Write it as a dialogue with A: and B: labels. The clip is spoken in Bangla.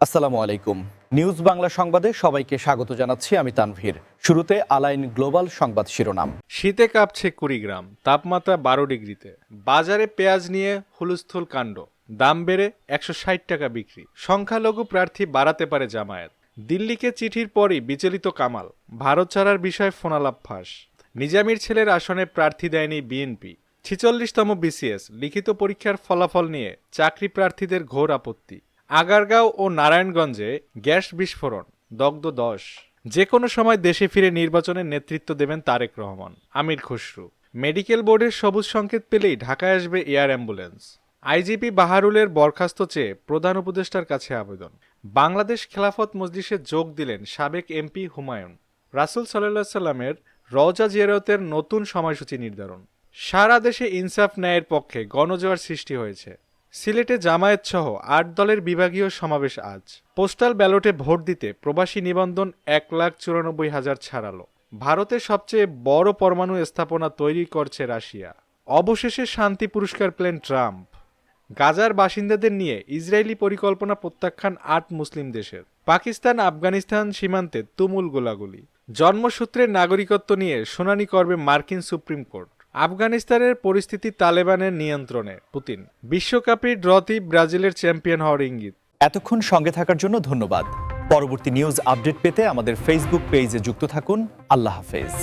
A: আসসালামু আলাইকুম। নিউজ বাংলা সংবাদে সবাইকে স্বাগত জানাচ্ছি, আমি তানভীর। শুরুতে আলাইন গ্লোবাল সংবাদ শিরোনাম।
B: শীতে কাঁপছে কুড়িগ্রাম, তাপমাত্রা বারো ডিগ্রিতে। বাজারে পেঁয়াজ নিয়ে হুলস্থুল কাণ্ড, দাম বেড়ে একশো ষাট টাকা বিক্রি। সংখ্যালঘু প্রার্থী বাড়াতে পারে জামায়াত। দিল্লিকে চিঠির পরই বিচলিত কামাল, ভারত ছাড়ার বিষয়ে ফোনালাপ ফাঁস। নিজামির ছেলের আসনে প্রার্থী দেয়নি বিএনপি। ছিচল্লিশতম বিসিএস, লিখিত পরীক্ষার ফলাফল নিয়ে চাকরি প্রার্থীদের ঘোর আপত্তি। আগারগাঁও ও নারায়ণগঞ্জে গ্যাস বিস্ফোরণ, দগ্ধ দশ। যে কোনো সময় দেশে ফিরে নির্বাচনের নেতৃত্ব দেবেন তারেক রহমান, আমির খসরু। মেডিকেল বোর্ডের সবুজ সংকেত পেলেই ঢাকায় আসবে এয়ার অ্যাম্বুলেন্স। আইজিপি বাহারুলের বরখাস্ত চেয়ে প্রধান উপদেষ্টার কাছে আবেদন। বাংলাদেশ খেলাফত মজলিসে যোগ দিলেন সাবেক এমপি হুমায়ুন। রাসুল সাল্লাহ সাল্লামের রওজা জিয়ারতের নতুন সময়সূচি নির্ধারণ। সারা দেশে ইনসাফ ন্যায়ের পক্ষে গণজোয়ার সৃষ্টি হয়েছে। সিলেটে জামায়াত সহ আট দলের বিভাগীয় সমাবেশ আজ। পোস্টাল ব্যালটে ভোট দিতে প্রবাসী নিবন্ধন এক লাখ চুরানব্বই হাজার ছাড়ালো। ভারতের সবচেয়ে বড় পরমাণু স্থাপনা তৈরি করছে রাশিয়া। অবশেষে শান্তি পুরস্কার পেলেন ট্রাম্প। গাজার বাসিন্দাদের নিয়ে ইসরায়েলি পরিকল্পনা প্রত্যাখ্যান আট মুসলিম দেশের। পাকিস্তান, আফগানিস্তান সীমান্তে তুমুল গোলাগুলি। জন্মসূত্রের নাগরিকত্ব নিয়ে শুনানি করবে মার্কিন সুপ্রিম কোর্ট। আফগানিস্তানের পরিস্থিতি তালেবানের নিয়ন্ত্রণে, পুতিন। বিশ্বকাপে ড্রতি ব্রাজিলের চ্যাম্পিয়ন হওয়ার ইঙ্গিত।
A: এতক্ষণ সঙ্গে থাকার জন্য ধন্যবাদ। পরবর্তী নিউজ আপডেট পেতে আমাদের ফেসবুক পেজে যুক্ত থাকুন। আল্লাহ হাফেজ।